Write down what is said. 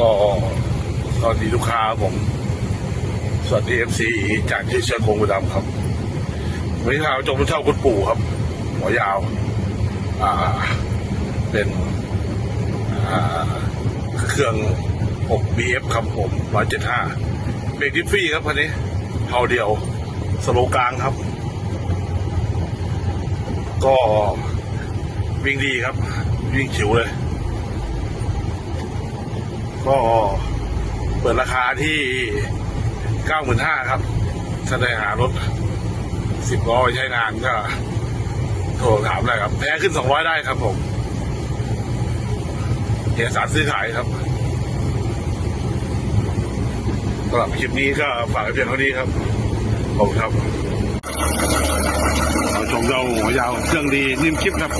ก็สวัสดีลูกค้าผม สวัสดีเอฟซีจากที่เชียงคงบุรีรัมย์ครับวันนี้ข่าวจงรุ่เช่าคุณปู่ครับ หัวยาว อ่า เป็น อ่า เครื่อง6 BF ครับผม175เบรกดิฟฟี่ครับคันนี้เท่าเดียว สโลกลางครับ ก็วิ่งดีครับ วิ่งฉิวเลย ก็เปิดราคาที่95,000ครับถ้าได้หารถ10ล้อใช้งานก็โทรถามได้ครับ แพ้ขึ้น200ได้ครับผมเอกสารซื้อขายครับสำหรับคลิปนี้ก็ฝากไว้เพียงเท่านี้ครับ ขอบคุณครับเราชมเราหัวยาวเครื่องดีนิ่มคลิปครับ